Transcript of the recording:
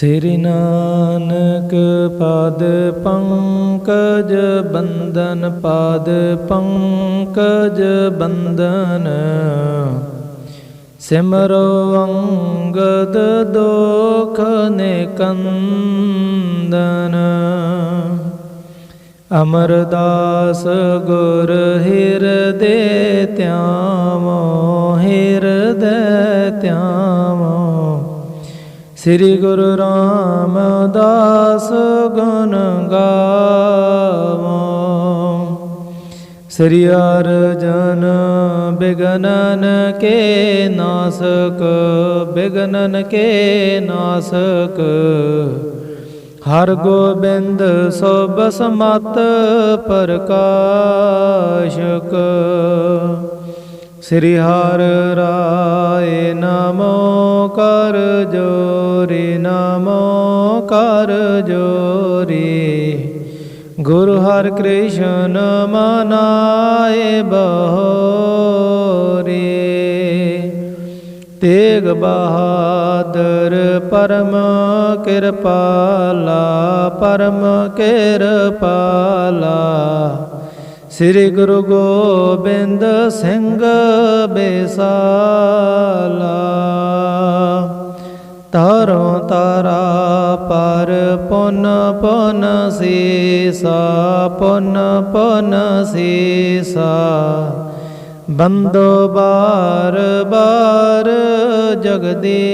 ਸ੍ਰੀ ਨਾਨਕ ਪਾਦ ਪੰਕਜ ਬੰਦਨ ਪਾਦ ਪੰਕਜ ਬੰਦਨ ਸਿਮਰੋ ਅੰਗਦ ਦੋਖ ਨਿਕੰਦਨ। ਅਮਰਦਾਸ ਗੁਰ ਹਿਰਦੇ ਧਿਆਵੋ ਹਿਰਦੇ ਧਿਆਵੋ। ਸ੍ਰੀ ਗੁਰੂ ਰਾਮਦਾਸ ਗੁਣ ਗਾਵੋ। ਸ੍ਰੀ ਅਰਜਨ ਬਿਗਨਨ ਕੇ ਨਾਸਕ, ਬਿਗਨਨ ਕੇ ਨਾਸਕ। ਹਰ ਗੋਬਿੰਦ ਸੋਭ ਸਮਤ ਪ੍ਰਕਾਸ਼ਕ। ਸ੍ਰੀ ਹਰਿ ਰਾਏ ਨਮੋ ਕਰ ਜੋਰੀ ਨਮੋ ਕਰ ਜੋਰੀ ਗੁਰੂ ਹਰਿ ਕ੍ਰਿਸ਼ਨ ਮਨਾਏ ਬਹੋਰੀ ਤੇਗ ਬਹਾਦਰ ਪਰਮ ਕਿਰਪਾਲਾ ਪਰਮ ਕਿਰਪਾਲਾ। ਸ੍ਰੀ ਗੁਰੂ ਗੋਬਿੰਦ ਸਿੰਘ ਬੇਸਾਲਾ। ਤਾਰੋ ਤਾਰਾ ਪਰ ਪੁਨ ਪੁਨ ਸੀਸਾ, ਪੁਨ ਪੁਨ ਸੀਸਾ। ਬੰਦੋ ਬਾਰ ਬਾਰ ਜਗਦੀਸਾ।